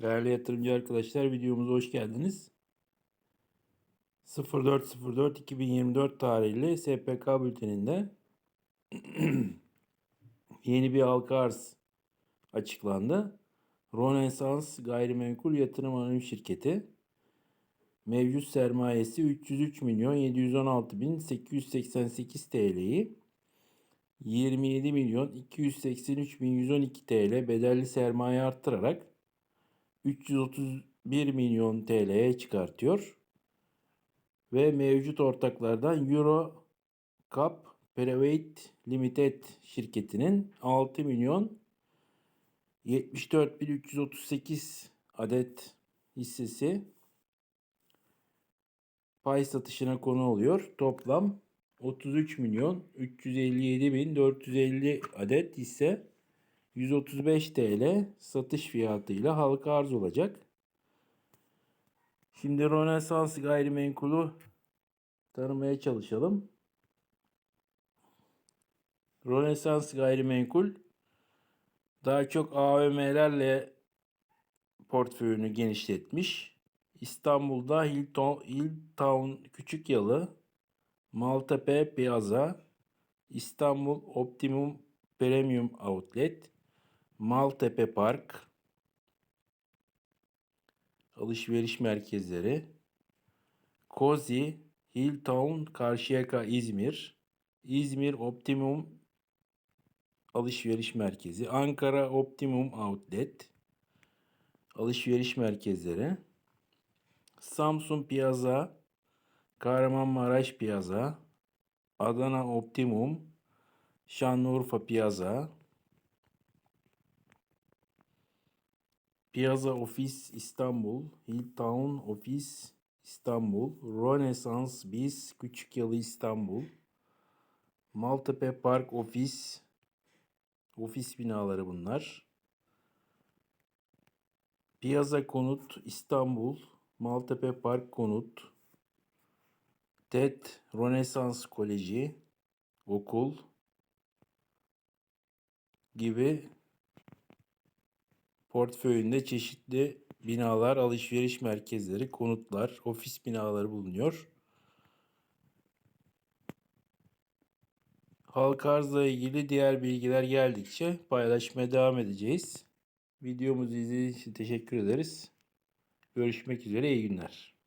Değerli yatırımcı arkadaşlar videomuza hoş geldiniz. 04.04.2024 tarihli SPK bülteninde yeni bir halka arz açıklandı. Rönesans Gayrimenkul Yatırım Anonim Şirketi mevcut sermayesi 303 milyon 716 bin 888 TL'yi 27 milyon 283 bin 112 TL bedelli sermaye arttırarak 331 milyon TL'ye çıkartıyor. Ve mevcut ortaklardan Euro Cup Private Limited şirketinin 6 milyon 74.338 adet hissesi pay satışına konu oluyor. Toplam 33 milyon 357 bin 450 adet hisse 135 TL satış fiyatıyla halka arz olacak. Şimdi Rönesans gayrimenkulü tanımaya çalışalım. Rönesans gayrimenkul daha çok AVM'lerle portföyünü genişletmiş. İstanbul'da Hilton, Hilltown Küçük Yalı, Maltepe Piazza, İstanbul Optimum Premium Outlet, Maltepe Park, alışveriş merkezleri, Kozi, Hilltown, Karşıyaka, İzmir, İzmir Optimum Alışveriş Merkezi, Ankara Optimum Outlet, alışveriş merkezleri, Samsun Piazza, Kahramanmaraş Piazza, Adana Optimum, Şanlıurfa Piazza, Piazza Ofis İstanbul, Hilltown Ofis İstanbul, Rönesans Biz Küçük Yalı İstanbul, Maltepe Park Ofis, ofis binaları bunlar. Piazza Konut İstanbul, Maltepe Park Konut, TED Rönesans Koleji, okul gibi portföyünde çeşitli binalar, alışveriş merkezleri, konutlar, ofis binaları bulunuyor. Halka arzla ilgili diğer bilgiler geldikçe paylaşmaya devam edeceğiz. Videomuzu izlediğiniz için teşekkür ederiz. Görüşmek üzere, iyi günler.